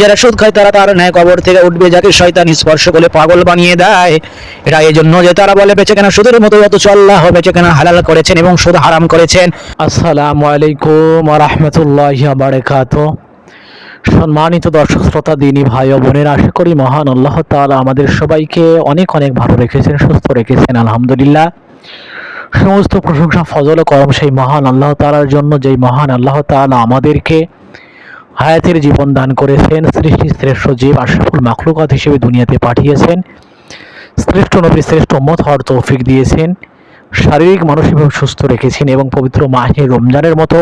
যারা সুদ খায় তারা তার ন্যায় কবর থেকে উঠবে, যাকে শয়তান স্পর্শ করে পাগল বানিয়ে দেয়। এটা এই জন্য যে তারা বলে, বেঁচে কেনা সুদের মতো অথচ আল্লাহ বেঁচে কেনা হালাল করেছেন এবং সুদ হারাম করেছেন। আসসালামু আলাইকুম রহমতুল্লাহ বারাকাত সম্মানিত দর্শক, শ্রোতা, দিনী ভাই ও বোনের, আশা করি মহান আল্লাহ তাআলা আমাদের সবাইকে অনেক অনেক ভালো রেখেছেন, সুস্থ রেখেছেন, আলহামদুলিল্লাহ। সমস্ত প্রশংসা, ফজল করম সেই মহান আল্লাহ তাআলার জন্য, যেই মহান আল্লাহ তাআলা আমাদেরকে হায়াতের জীবন দান করেছেন, সৃষ্টি শ্রেষ্ঠ জীব আশরাফুল মাখলুকাত হিসেবে দুনিয়াতে পাঠিয়েছেন। শ্রেষ্ঠ নবী, শ্রেষ্ঠ মত হওয়ার তৌফিক দিয়েছেন। শারীরিক মানসিকভাবে সুস্থ রেখেছেন এবং পবিত্র মাহে রমজানের মতো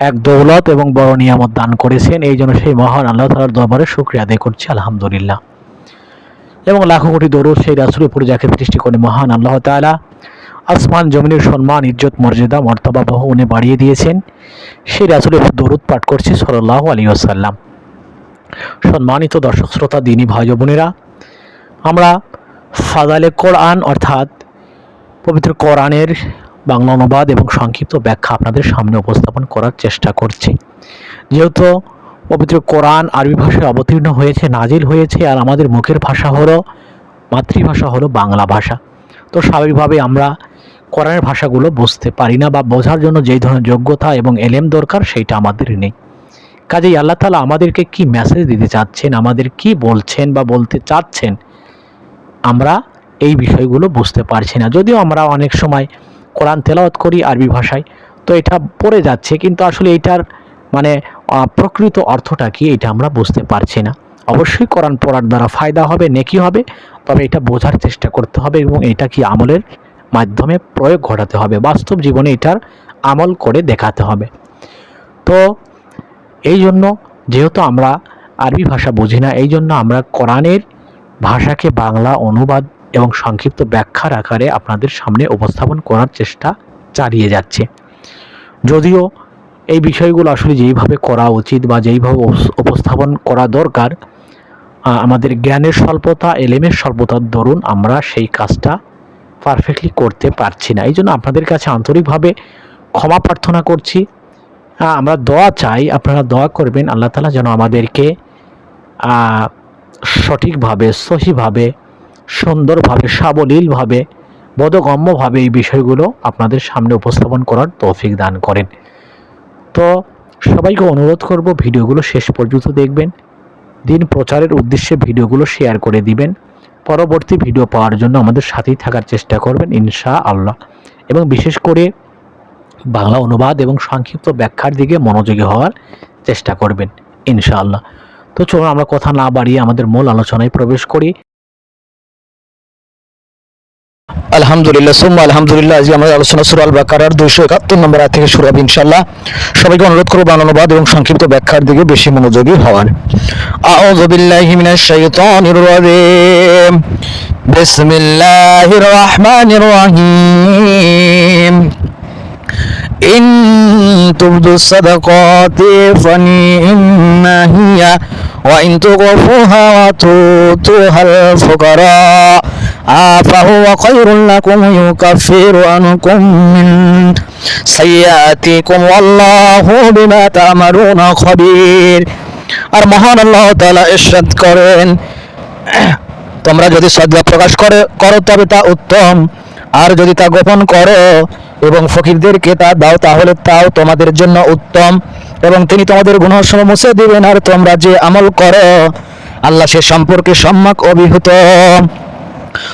এক দৌলত এবং বড় নিয়ামত দান করেছেন। এই জন্য সেই মহান আল্লাহ তালার দরবারে শুক্রিয়া আদায় করছি, আলহামদুলিল্লাহ। এবং লাখো কোটি দরুদ সেই রাসুলের উপরে যাকে সৃষ্টি করে মহান আল্লাহ তাআলা। আসমান জমিনের সম্মান, ইজ্জত, মর্যাদা, মর্তবা বহু উনি বাড়িয়ে দিয়েছেন। সেই রাসুলের দরুদ পাঠ করছি সাল্লাহ আলী আসাল্লাম সম্মানিত দর্শক, শ্রোতা, দিনী ভাই বোনেরা, আমরা ফাদালে কোরআন অর্থাৎ পবিত্র কোরআনের বাংলা অনুবাদ এবং সংক্ষিপ্ত ব্যাখ্যা আপনাদের সামনে উপস্থাপন করার চেষ্টা করছি। যেহেতু পবিত্র কোরআন আরবি ভাষায় অবতীর্ণ হয়েছে, নাজিল হয়েছে, আর আমাদের মুখের ভাষা হলো, মাতৃভাষা হলো বাংলা ভাষা। তো স্বাভাবিকভাবে আমরা কোরআনের ভাষাগুলো বুঝতে পারি না বা বোঝার জন্য যেই ধরনের যোগ্যতা এবং এলেম দরকার সেইটা আমাদের নেই। কাজেই আল্লাহ তালা আমাদেরকে কি মেসেজ দিতে চাচ্ছেন, আমাদের কি বলছেন বা বলতে চাচ্ছেন, আমরা এই বিষয়গুলো বুঝতে পারছি না। যদিও আমরা অনেক সময় কোরআন তেলাওয়াত করি আরবি ভাষায়, তো এটা পড়ে যাচ্ছে, কিন্তু আসলে এটার মানে প্রকৃত অর্থটা কি এটা আমরা বুঝতে পারছি না। অবশ্যই কোরআন পড়ার দ্বারা ফায়দা হবে, নেকি হবে, তবে এটা বোঝার চেষ্টা করতে হবে এবং এটা কি আমলের মাধ্যমে প্রয়োগ ঘটাতে হবে। বাস্তব জীবনে এটার আমল করে দেখাতে হবে। তো এই জন্য যেহেতু আমরা আরবি ভাষা বুঝি না এই জন্য আমরা কোরআনের ভাষাকে বাংলা অনুবাদ এবং সংক্ষিপ্ত ব্যাখ্যার আকারে আপনাদের সামনে উপস্থাপন করার চেষ্টা চালিয়ে যাচ্ছে। যদিও এই বিষয়গুলো আসলে যেইভাবে করা উচিত বা যেইভাবে উপস্থাপন করা দরকার আমাদের জ্ঞানের স্বল্পতা, এলেমের স্বল্পতার দরুন আমরা সেই কাজটা পারফেক্টলি করতে পারছি না। এই জন্য আপনাদের কাছে আন্তরিকভাবে ক্ষমা প্রার্থনা করছি। আমরা দোয়া চাই, আপনারা দোয়া করবেন, আল্লাহ তালা যেন আমাদেরকে সঠিকভাবে, সহিভাবে, সুন্দরভাবে, সাবলীলভাবে, বোধগম্যভাবে এই বিষয়গুলো আপনাদের সামনে উপস্থাপন করার তৌফিক দান করেন। তো সবাইকে অনুরোধ করব, ভিডিওগুলো শেষ পর্যন্ত দেখবেন। দিন প্রচারের উদ্দেশ্যে ভিডিওগুলো শেয়ার করে দিবেন। পরবর্তী ভিডিও পাওয়ার জন্য আমাদের সাথেই থাকার চেষ্টা করবেন ইনশা আল্লাহ এবং বিশেষ করে বাংলা অনুবাদ এবং সংক্ষিপ্ত ব্যাখ্যার দিকে মনোযোগী হওয়ার চেষ্টা করবেন, ইনশাআল্লাহ। তো চলুন আমরা কথা না বাড়িয়ে আমাদের মূল আলোচনায় প্রবেশ করি। আলহামদুলিল্লাহ সুম্মা আলহামদুলিল্লাহ আজকে আমাদের আলোচনা সুরাল বাকারার দুইশো একাত্তর নম্বর আয়াত থেকে শুরু হবে ইনশাল্লাহ সবাইকে অনুরোধ করবো বাংলা অনুবাদ এবং সংক্ষিপ্ত ব্যাখ্যার দিকে বেশি মনোযোগী হওয়ার আউযু বিল্লাহি মিনাশ শাইতানির রাজিম বিসমিল্লাহির রহমানির রহিম إن تبدوا الصدقات فنعما هي وإن تخفوها وتؤتوها الفقراء آه فهو خير لكم يكفر عنكم من سيئاتكم والله بما تعملون خبير আর মহান আল্লাহ তাআলা ইরশাদ করেন তোমরা যদি সদকা প্রকাশ করে করো তবে তা উত্তম আর যদি তা গোপন করো এবং ফকিরদেরকে তা দাও তাহলে তাও তোমাদের জন্য উত্তম এবং তিনি তোমাদের গুণসমূহ মুছে দিবেন আর তোমরা যে আমল করো আল্লাহ সে সম্পর্কে সম্যক অভিভূত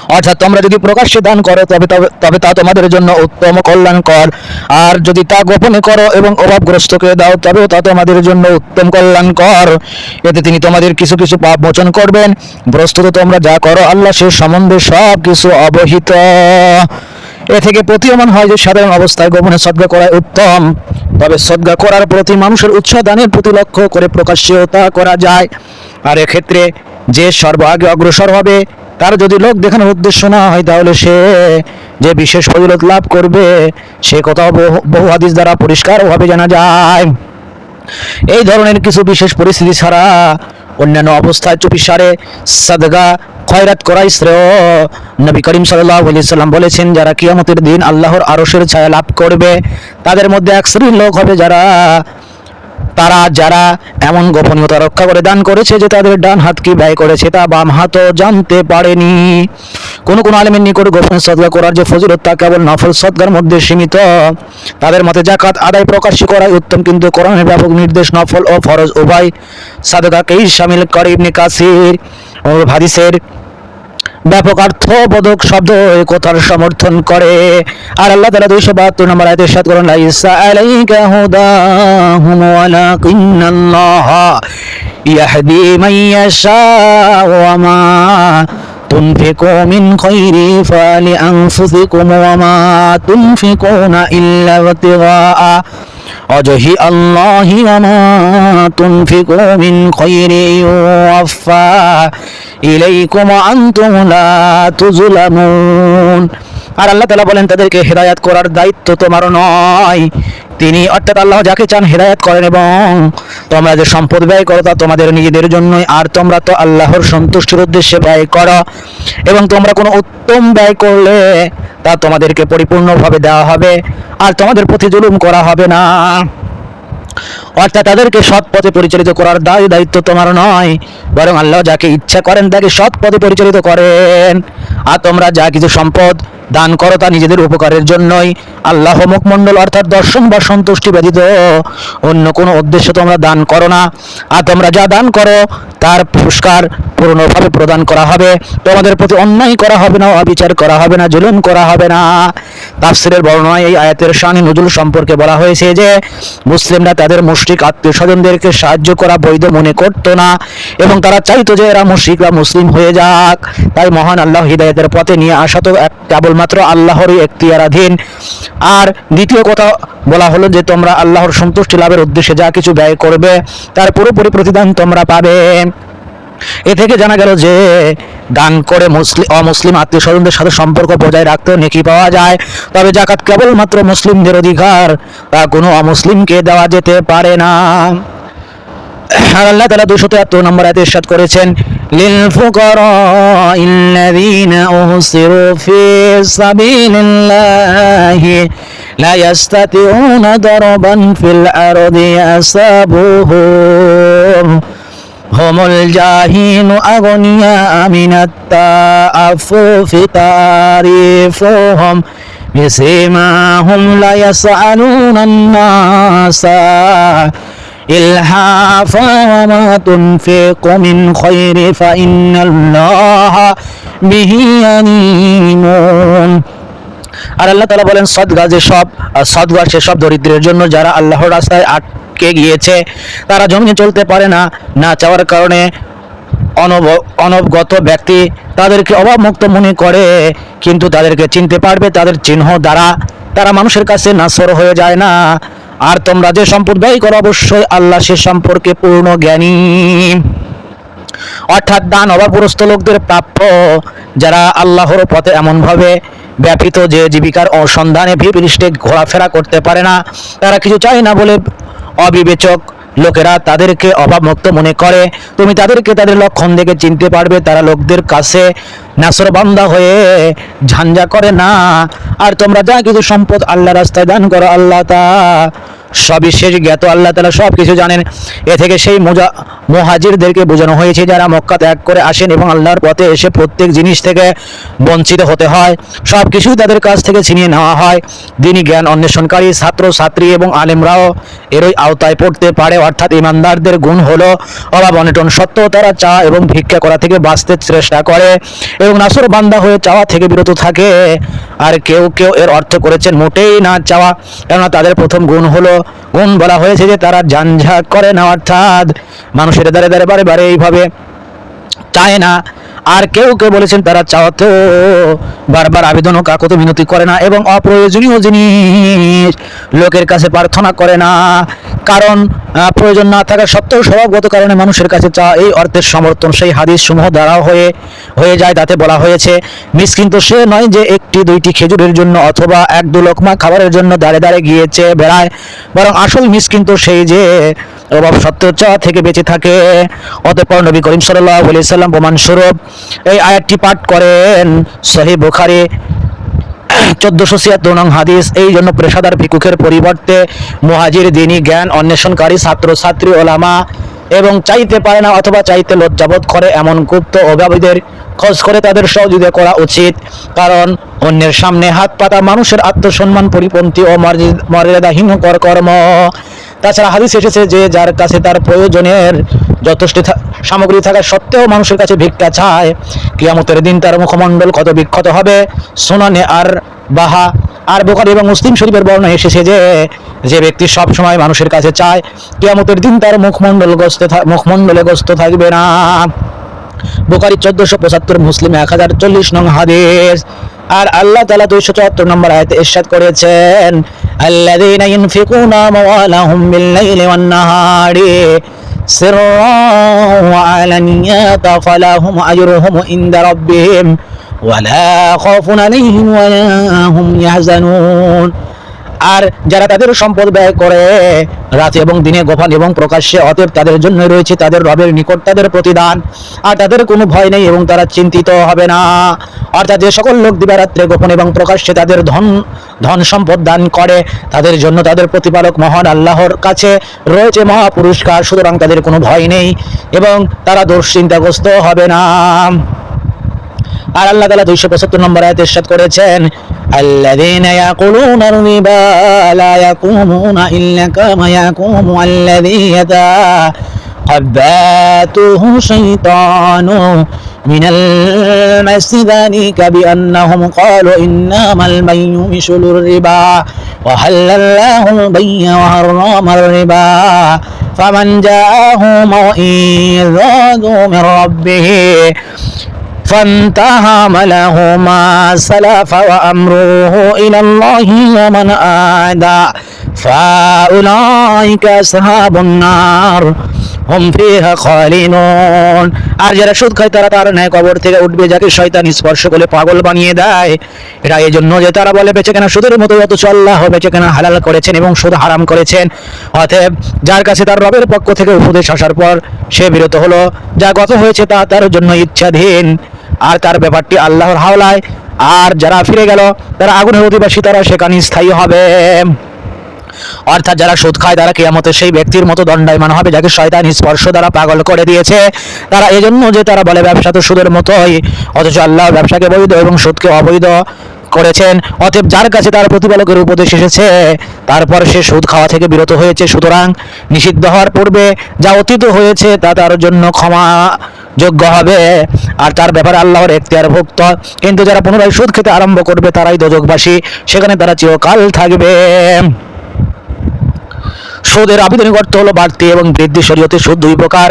অর্থাৎ তোমরা যদি প্রকাশ্যে দান করো, তবে তবে- তা তোমাদের জন্য উত্তম কল্যাণকর। আর যদি তা গোপনে করো এবং অভাবগ্রস্তকে দাও, তবেও তা তোমাদের জন্য উত্তম কল্যাণকর। এতে তিনি তোমাদের কিছু কিছু পাপ মোচন করবেন। প্রস্তুত তোমরা যা করো, আল্লাহ সে সম্বন্ধে সব কিছু অবহিত। এ থেকে প্রতীয়মান হয় যে, সাধারণ অবস্থায় গোপনে সদ্গা করা উত্তম। তবে সদ্গা করার প্রতি মানুষের উৎসাহ দানের প্রতি লক্ষ্য করে প্রকাশ্যেও তা করা যায়। আর এক্ষেত্রে যে সর্বাগে অগ্রসর হবে তার যদি লোক দেখানোর উদ্দেশ্য না হয়, তাহলে সে যে বিশেষ ফজিলত লাভ করবে, সে বহু- বহু হাদিস দ্বারা পরিষ্কারভাবে জানা যায়। এই ধরনের কিছু বিশেষ পরিস্থিতি ছাড়া অন্যান্য অবস্থায় চুপিসারে সাদগা খয়রাত করাই শ্রেয় নবী করিম সাল্লাহ সাল্লাম বলেছেন, যারা কিয়ামতের দিন আল্লাহর আরশের ছায়া লাভ করবে, তাদের মধ্যে এক শ্রেণির লোক হবে যারা তারা যারা এমন গোপনীয়তা রক্ষা করে দান করেছে যে তাদের ডান হাত কি ব্যয় করেছে তা বাম হাতও জানতে পারেনি। কোন কোন আলেমের নিকট গোপন সদকা করার যে ফজিলত তা কেবল নফল সদকার মধ্যে সীমিত। তাদের মতে জাকাত আদায় প্রকাশ্য করাই উত্তম, কিন্তু কোরআনের ব্যাপক নির্দেশ নফল ও ফরজ উভয় সাদকাকেই সামিল করে ইবনে কাসির। হাদিসের ব্যাপক অর্থবোধক শব্দ এই কথার সমর্থন করে আর আল্লাহ তাআলা দুইশো বাহাত্তর নম্বর আয়াতে সাত করেন লাইসা আলাইকা হুদাহুম ওয়ালাকিন্নাল্লাহ ইয়াহদি মান ইয়াশাউ ওয়া মা تنفقوا من خير فلأنفسكم وما تنفقون إلا ابتغاء وجه الله وما تنفقوا من خير يوفى إليكم وأنتم لا تظلمون. আর আল্লাহ তালা বলেন, তাদেরকে হেদায়াত করার দায়িত্ব তোমার নয়। তিনি অর্থাৎ আল্লাহ যাকে চান হেদায়াত করেন এবং তোমরা যে সম্পদ ব্যয় করো তা তোমাদের নিজেদের জন্যই, আর তোমরা তো আল্লাহর সন্তুষ্টির উদ্দেশ্যে ব্যয় করো। এবং তোমরা কোনো উত্তম ব্যয় করলে তা তোমাদেরকে পরিপূর্ণভাবে দেওয়া হবে, আর তোমাদের প্রতি জুলুম করা হবে না। অর্থাৎ তাদেরকে সৎ পথে পরিচালিত করার দায় দায়িত্ব তোমার নয়, বরং আল্লাহ যাকে ইচ্ছা করেন তাকে সৎ পথে পরিচালিত করেন। আর তোমরা যা কিছু সম্পদ দান করো তা নিজেদের উপকারের জন্যই। আল্লাহ মুখমণ্ডল অর্থাৎ দর্শন বা সন্তুষ্টি ব্যতীত অন্য কোনো উদ্দেশ্য তোমরা দান করো না। আর তোমরা যা দান করো, তার পুরস্কার পূর্ণভাবে প্রদান করা হবে। তোমাদের প্রতি অন্যায় করা হবে না, অবিচার করা হবে না, জুলুম করা হবে না। তাফসিরের বর্ণনায় এই আয়াতের শানি নজরুল সম্পর্কে বলা হয়েছে যে, মুসলিমরা তাদের মুশরিক আত্মীয় স্বজনদেরকে সাহায্য করা বৈধ মনে করত না এবং তারা চাইতো যে এরা মুশরিকরা মুসলিম হয়ে যাক। তাই মহান আল্লাহ হৃদায়তের পথে নিয়ে আসা তো এক- কেবলমাত্র আল্লাহরই এখতিয়ারাধীন। আর দ্বিতীয় কথা বলা হলো যে, তোমরা আল্লাহর সন্তুষ্টি লাভের উদ্দেশ্যে যা কিছু ব্যয় করবে, তার পুরোপুরি প্রতিদান তোমরা পাবে। এ থেকে জানা গেল যে, দান করে মুসলিম অমুসলিম আত্মীয় স্বজনদের সাথে সম্পর্ক বজায় রাখতেও নেকি পাওয়া যায়। তবে জাকাত কেবলমাত্র মুসলিমদের অধিকার, তা কোনো অমুসলিমকে দেওয়া যেতে পারে না। আল্লাহ তাআলা 273 নম্বর আয়াতে ইরশাদ করেছেন للفقراء الذين أحصروا في سبيل الله لا يستطيعون ضربا في الأرض يصابهم هم الجاهين أغنياء من التعفف تعريفهم بسيماهم لا يسألون الناس إلحافا وما تنفق من خير فإن الله به عليم আর আল্লাহ তালা বলেন সদগা যে সব সদগা সেসব দরিদ্রের জন্য যারা আল্লাহর রাস্তায় আটকে গিয়েছে তারা জমিনে চলতে পারে না না চাওয়ার কারণে অনব অনবগত ব্যক্তি তাদেরকে অভাবমুক্ত মনে করে কিন্তু তাদেরকে চিনতে পারবে তাদের চিহ্ন দ্বারা তারা মানুষের কাছে নাসর হয়ে যায় না আর তোমরা যে সম্পদ ব্যয় করো, অবশ্যই আল্লাহ সে সম্পর্কে পূর্ণ জ্ঞানী। অর্থাৎ দান অভাবগ্রস্ত লোকদের প্রাপ্য, যারা আল্লাহর পথে এমনভাবে ব্যাপিত যে জীবিকার সন্ধানে ভিপৃষ্ঠে ঘোরাফেরা করতে পারে না, তারা কিছু চায় না বলে অবিবেচক লোকেরা তাদেরকে অভাবমুক্ত মনে করে। তুমি তাদেরকে তাদের লক্ষণ দেখে চিনতে পারবে, তারা লোকদের কাছে নাসরবান্দা হয়ে ঝাঞ্ঝা করে না। আর তোমরা যা কিছু সম্পদ আল্লাহ রাস্তায় দান করো, আল্লাহ তা সবিশেষ জ্ঞাত, আল্লাহ তালা সব কিছু জানেন। এ থেকে সেই মোজা, মোহাজিরদেরকে বোঝানো হয়েছে, যারা মক্কা ত্যাগ করে আসেন এবং আল্লাহর পথে এসে প্রত্যেক জিনিস থেকে বঞ্চিত হতে হয়। সব কিছুই তাদের কাছ থেকে ছিনিয়ে নেওয়া হয়। দিনী জ্ঞান অন্বেষণকারী ছাত্র ছাত্রী এবং আলেমরাও এরই আওতায় পড়তে পারে। অর্থাৎ ইমানদারদের গুণ হলো অভাব, অনটন সত্ত্বেও তারা চা এবং ভিক্ষা করা থেকে বাঁচতে চেষ্টা করে এবং নাসর বান্দা হয়ে চাওয়া থেকে বিরত থাকে। আর কেউ কেউ এর অর্থ করেছেন মোটেই না চাওয়া, কেননা তাদের প্রথম গুণ হলো গুণ বলা হয়েছে যে তারা ঝানঝাট করে না, অর্থাৎ মানুষের দ্বারে দ্বারে বারে বারে এইভাবে চায় না। আর কেউ কেউ বলেছেন তারা চাওয়াতেও বারবার আবেদন ও কাকত মিনতি করে না এবং অপ্রয়োজনীয় জিনিস লোকের কাছে প্রার্থনা করে না। কারণ প্রয়োজন না থাকা সত্ত্বেও স্বভাবগত কারণে মানুষের কাছে চাওয়া এই অর্থের সমর্থন, সেই হাদিস সমূহ দ্বারা হয়ে হয়ে যায় তাতে বলা হয়েছে, মিসকিন তো সে নয় যে একটি, দুইটি খেজুরের জন্য অথবা এক দু লোকমা খাবারের জন্য দাঁড়ে দাঁড়ে গিয়েছে বেড়ায়, বরং আসল মিসকিন তো সেই যে অভাব সত্ত্বেও থেকে বেঁচে থাকে। অতঃপর নবী করিম সাল্লাম প্রমাণ স্বরূপ এই আয়াতটি পাঠ করেন সহি বুখারি, চোদ্দশো ছিয়াত্তর নং হাদিস। এই জন্য পেশাদার ভিক্ষুকের পরিবর্তে মুহাজির দিনী জ্ঞান অন্বেষণকারী ছাত্র ছাত্রী ওলামা এবং চাইতে পারে না অথবা চাইতে লজ্জাবোধ করে এমন গুপ্ত অভাবীদের খোঁজ করে তাদের সহযোগিতা করা উচিত। কারণ অন্যের সামনে হাত পাতা মানুষের আত্মসম্মান, পরিপন্থী ও মর্যাদা- মর্যাদাহীনকর কর্ম। তাছাড়া হাদিস এসেছে যে যার কাছে তার প্রয়োজনের যথেষ্ট সামগ্রী থাকা সত্ত্বেও মানুষের কাছে ভিক্ষা চায়, কিয়ামতের দিন তার মুখমণ্ডল কত বিক্ষত হবে। সোনানে আর বাহা, আর বোকারি এবং মুসলিম শরীফের বর্ণনা এসেছে যে যে ব্যক্তি সব সময় মানুষের কাছে চায়, কিয়ামতের দিন তার মুখমণ্ডল গ্রস্ত থা- মুখমণ্ডলে গ্রস্ত থাকবে না। বোকারি চোদ্দশো পঁচাত্তর, মুসলিম এক হাজার চল্লিশ নং হাদিস। আর আল্লাহ তালা দুইশো চুয়াত্তর নম্বর আয়তে ইরশাদ করেছেন الذين ينفقون أموالهم بالليل والنهار سرا وعلانية فلهم أجرهم عند ربهم ولا خوف عليهم ولا هم يحزنون আর যারা তাদের সম্পদ ব্যয় করে রাতে এবং দিনে গোপন এবং প্রকাশ্যে, অতএব তাদের জন্য রয়েছে তাদের রবের নিকট তাদের প্রতিদান। আর তাদের কোনো ভয় নেই এবং তারা চিন্তিত হবে না। অর্থাৎ যে সকল লোক দিবারাত্রে গোপন এবং প্রকাশ্যে তাদের ধন ধন সম্পদ দান করে, তাদের জন্য তাদের প্রতিপালক মহান আল্লাহর কাছে রয়েছে মহা পুরস্কার সুতরাং তাদের কোনো ভয় নেই এবং তারা দুশ্চিন্তাগ্রস্ত হবে না। আর আল্লাহ তালা দুইশো পঁচাত্তর নম্বর আয়াত ইরশাদ করেছেন الذين يأكلون الربا لا يقومون إلا كما يقوم الذي يتخباته شيطان من المس ذلك بأنهم قالوا إنما البيع مثل الربا وحل الله البيع وحرم الربا فمن جاءه موعظة من ربه فانتهى له ما سلف وأمره إلى الله ومن آدى فأولئك أصحاب النار হুম ফিহা খালিদুন আর যারা সুদ খায় তারা তার ন্যায় কবর থেকে উঠবে যাকে শয়তান স্পর্শ করে পাগল বানিয়ে দেয় এটা এই জন্য যে তারা বলে বেঁচে কেনা সুদের মতো অথচ আল্লাহ বেঁচে কেনা হালাল করেছেন এবং সুদ হারাম করেছেন অতএব যার কাছে তার রবের পক্ষ থেকে উপদেশ আসার পর সে বিরত হলো যা গত হয়েছে তা তার জন্য ইচ্ছাধীন আর তার ব্যাপারটি আল্লাহর হাওলায়। আর যারা ফিরে গেল, তারা আগুনের অধিবাসী তারা সেখানে স্থায়ী হবে। অর্থাৎ যারা সুদ খায়, তারা কিয়ামতের সেই ব্যক্তির মতো দণ্ডায়মান হবে, যাকে শয়তান স্পর্শ দ্বারা পাগল করে দিয়েছে। তারা এজন্য যে তারা বলে, ব্যবসা তো সুদের মতোই। অথচ আল্লাহ ব্যবসাকে বৈধ এবং সুদকে অবৈধ করেছেন। অতএব যার কাছে তার প্রতিপালকের উপদেশ এসেছে, তারপর সে সুদ খাওয়া থেকে বিরত হয়েছে। সুতরাং নিষিদ্ধ হওয়ার পূর্বে যা অতীত হয়েছে, তা তার জন্য ক্ষমা যোগ্য হবে। আর তার ব্যাপারে আল্লাহর এখতিয়ার ভুক্ত কিন্তু যারা পুনরায় সুদ খেতে আরম্ভ করবে, তারাই দোজকবাসী সেখানে তারা চিরকাল থাকবে। সুদের আবেদনী অর্থ হলো বাড়তি এবং বৃদ্ধি শরীয়তে সুদ দুই প্রকার।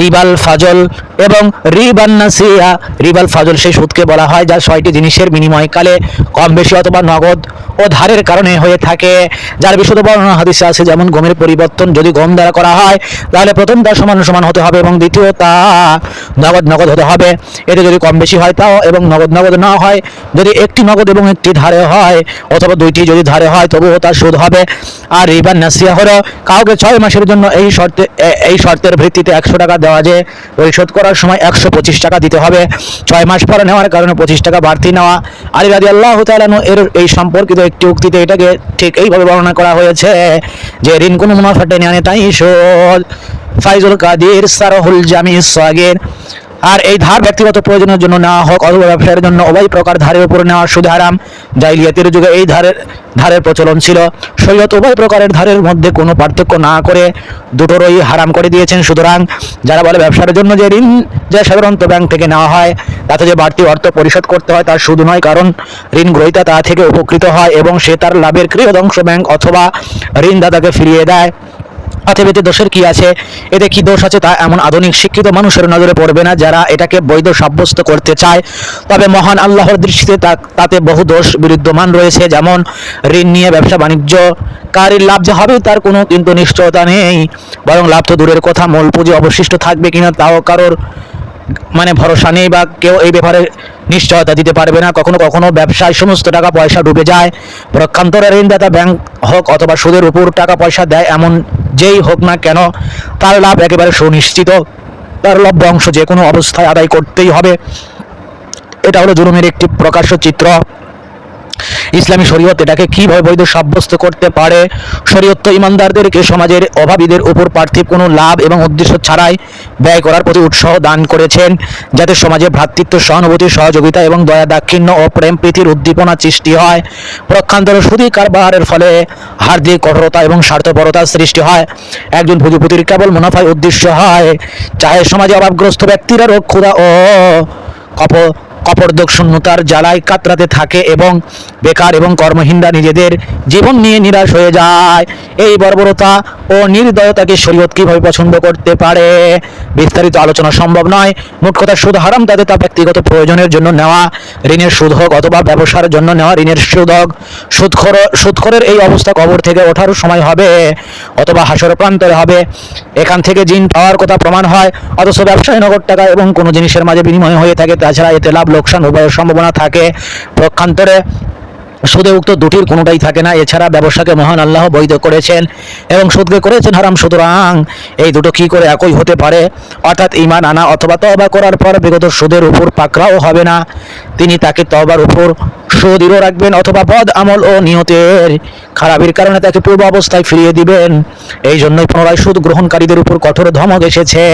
রিবাল ফাজল এবং রিবান নাসিয়া। রিবাল ফাজল সেই সুদকে বলা হয়, যা ছয়টি জিনিসের বিনিময়কালে কম বেশি অথবা নগদ ও ধারের কারণে হয়ে থাকে। যার বিশুদ্ধ বর্ণনা হাদিসে আছে, যেমন গমের পরিবর্তন যদি গম দ্বারা করা হয়, তাহলে প্রথমটা সমান সমান হতে হবে এবং দ্বিতীয়টা নগদ নগদ হতে হবে। এতে যদি কম বেশি হয় তাও এবং নগদ নগদ না হয়, যদি একটি নগদ এবং একটি ধারে হয় অথবা দুইটি যদি ধারে হয়, তবুও তার সুদ হবে। আর রিবান নাসিয়া হলো কাউকে ছয় মাসের জন্য এই শর্তে এই শর্তের ভিত্তিতে একশো টাকা দেওয়া যে পরিশোধ করার সময় একশো পঁচিশ টাকা দিতে হবে। ছয় মাস পরে নেওয়ার কারণে পঁচিশ টাকা বাড়তি নেওয়া। আলী রাজি আল্লাহ তালানো এর, এই সম্পর্কিত একটি উক্তিতে এটাকে ঠিক এইভাবে বর্ণনা করা হয়েছে যে ঋণ কোনো মুনাফা টেনে আনে তাই শোধ। ফাইজুল কাদির সারহুল জামি সাগের আর এই ধার ব্যক্তিগত প্রয়োজনের জন্য নেওয়া হোক অথবা ব্যবসায়ের জন্য উভয় প্রকার ধারের উপর নেওয়া সুদ হারাম। জাইলিয়াতের যুগে এই ধারের ধারের প্রচলন ছিল। শরীয়ত উভয় প্রকারের ধারের মধ্যে কোনো পার্থক্য না করে দুটোরই হারাম করে দিয়েছেন। সুতরাং যারা বলে ব্যবসার জন্য যে ঋণ যে সাধারণত ব্যাংক থেকে নেওয়া হয়, তাতে যে বাড়তি অর্থ পরিশোধ করতে হয় তার শুধু নয়, কারণ ঋণ গ্রহীতা তা থেকে উপকৃত হয় এবং সে তার লাভের কৃহদংশ ব্যাংক অথবা ঋণদাতাকে ফিরিয়ে দেয়। অতএব এতে দোষের কি আছে? এতে কি দোষ আছে তা এমন আধুনিক শিক্ষিত মানুষের নজরে পড়বে না যারা এটাকে বৈধ সাব্যস্ত করতে চায়। তবে মহান আল্লাহর দৃষ্টিতে তাতে বহু দোষ বিরুদ্ধমান রয়েছে, যেমন ঋণ নিয়ে ব্যবসা বাণিজ্য কারির লাভ যে হবে তার কোনো কিন্তু নিশ্চয়তা নেই। বরং লাভ তো দূরের কথা, মূল পুঁজি অবশিষ্ট থাকবে কিনা তাও কারোর মানে ভরসা নেই বা কেউ এই ব্যাপারে নিশ্চয়তা দিতে পারবে না। কখনো কখনো ব্যবসায় সমস্ত টাকা পয়সা ডুবে যায়। প্রক্ষান্তরে ঋণদাতা ব্যাংক হোক অথবা সুদের উপর টাকা পয়সা দেয় এমন যেই হোক না কেন, তার লাভ একেবারে সুনিশ্চিত। তার লভ্য অংশ যে কোনো অবস্থায় আদায় করতেই হবে। এটা হলো জুলুমের একটি প্রকাশ্য চিত্র। ইসলামী শরীয়ত এটাকে কীভাবে বৈধ সাব্যস্ত করতে পারে? শরীয়ত তো ইমানদারদেরকে সমাজের অভাবীদের উপর পার্থিব কোনো লাভ এবং উদ্দেশ্য ছাড়াই ব্যয় করার প্রতি উৎসাহ দান করেছেন, যাতে সমাজে ভ্রাতৃত্ব, সহানুভূতি, সহযোগিতা এবং দয়া, দাক্ষিণ্য ও প্রেম প্রীতির উদ্দীপনা সৃষ্টি হয়। প্রক্ষান্তর সুদী কারবারের ফলে হার্দিক কঠোরতা এবং স্বার্থপরতার সৃষ্টি হয়। একজন পুঁজিপতির কেবল মুনাফায় উদ্দেশ্য হয়। চাহে সমাজে অভাবগ্রস্ত ব্যক্তিরা রোগ, ক্ষুধা ও কপ কপর্দক শূন্যতার জ্বালায় কাতরাতে থাকে এবং বেকার এবং কর্মহীনরা নিজেদের জীবন নিয়ে নিরাশ হয়ে যায়। এই বর্বরতা ও নির্দয়তাকে শরীয়ত কীভাবে পছন্দ করতে পারে? বিস্তারিত আলোচনা সম্ভব নয়। মোট কথা, সুদ হারাম তাদের তা ব্যক্তিগত প্রয়োজনের জন্য নেওয়া ঋণের সুদ হোক অথবা ব্যবসার জন্য নেওয়া ঋণের সুদ হোক সুদখোর, সুদখোরের এই অবস্থা কবর থেকে ওঠার সময় হবে অথবা হাসর প্রান্তরে হবে। এখান থেকে জিন পাওয়ার কথা প্রমাণ হয়। অথচ ব্যবসায় নগদ টাকা এবং কোনো জিনিসের মাঝে বিনিময় হয়ে থাকে, তাছাড়া এতে লাভ লোকসান উভয়ের সম্ভাবনা থাকে। পক্ষান্তরে সুদে উক্ত দুটির কোনোটাই থাকে না। এছাড়া ব্যবসাকে মহান আল্লাহ বৈধ করেছেন এবং সুদকে করেছেন হারাম। সুতরাং এই দুটো কি করে একই হতে পারে? অর্থাৎ ইমান আনা অথবা তবা করার পর বিগত সুদের উপর পাকড়াও হবে না। তিনি তাকে তবার উপর সুদৃঢ় রাখবেন অথবা পদ আমল ও নিয়তের খারাপের কারণে তাকে পূর্ব অবস্থায় ফিরিয়ে দিবেন। এই জন্যই পুনরায় সুদ গ্রহণকারীদের উপর কঠোর ধমক এসেছে।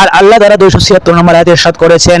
আর আল্লাহ দ্বারা দুইশো ছিয়াত্তর নম্বর আয়াতে সাত করেছেন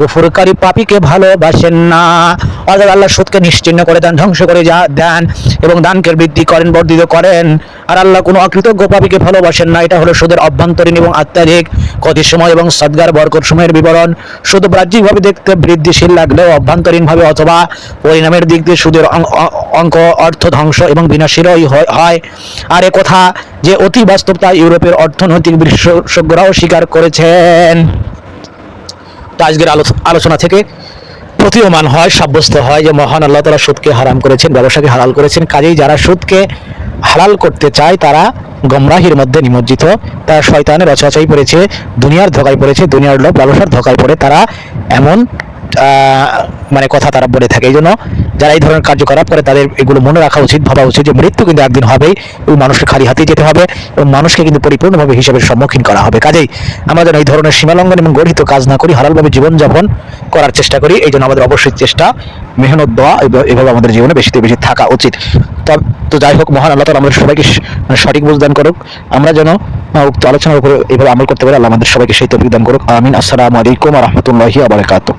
কুফরকারী পাপীকে ভালোবাসেন না অর্থাৎ আল্লাহ সুদকে নিশ্চিহ্ন করে দেন ধ্বংস করে যা দেন এবং দানকে বৃদ্ধি করেন বর্ধিত করেন আর আল্লাহ কোনো অকৃতজ্ঞ পাপীকে ভালোবাসেন না এটা হলো সুদের অভ্যন্তরীণ এবং আত্মাধিক ক্ষতির সময় এবং সদ্গার বরকর সময়ের বিবরণ শুধু বাহ্যিকভাবে দেখতে বৃদ্ধিশীল লাগলেও অভ্যন্তরীণভাবে অথবা পরিণামের দিক দিয়ে সুদের অঙ্ক অর্থ ধ্বংস এবং বিনাশীরই হয়- হয় আর এ কথা যে অতি বাস্তবতা ইউরোপের অর্থনৈতিক বিশেষজ্ঞরাও স্বীকার করেছেন তো আজকের আলোচনা থেকে প্রতীয়মান হয়, সাব্যস্ত হয় যে মহান আল্লাহ তালা সুদকে হারাম করেছেন, ব্যবসাকে হালাল করেছেন। কাজেই যারা সুদকে হালাল করতে চায়, তারা গমরাহির মধ্যে নিমজ্জিত, তারা শয়তানের রচরাচাই পড়েছে দুনিয়ার ধোকায় পড়েছে, দুনিয়ার লোক ব্যবসার ধোকায় পড়ে, তারা এমন মানে কথা তারা বলে থাকে। এই জন্য যারা এই ধরনের কার্যকলাপ করে, তাদের এগুলো মনে রাখা উচিত, ভাবা উচিত যে মৃত্যু কিন্তু একদিন হবেই এবং মানুষকে খালি হাতে যেতে হবে এবং মানুষকে কিন্তু পরিপূর্ণভাবে হিসাবের সম্মুখীন করা হবে। কাজেই আমরা যেন এই ধরনের সীমালঙ্ঘন এবং গঠিত কাজ না করি, হারালভাবে জীবনযাপন করার চেষ্টা করি এই জন্য আমাদের অবশ্যই চেষ্টা, মেহনত দেওয়া এভ- এভাবে আমাদের জীবনে বেশিতে বেশি থাকা উচিত। তো যাই হোক, মহান আল্লাহ তালা আমাদের সবাইকে মানে সঠিক বুঝদান করুক। আমরা যেন উক্ত আলোচনার উপরে এভাবে আমল করতে পারি, আল্লাহ আমাদের সবাইকে সেই তৌফিক দান করুক। আমিন। আসসালামু আলাইকুম রহমতুল্লাহি আবরকাত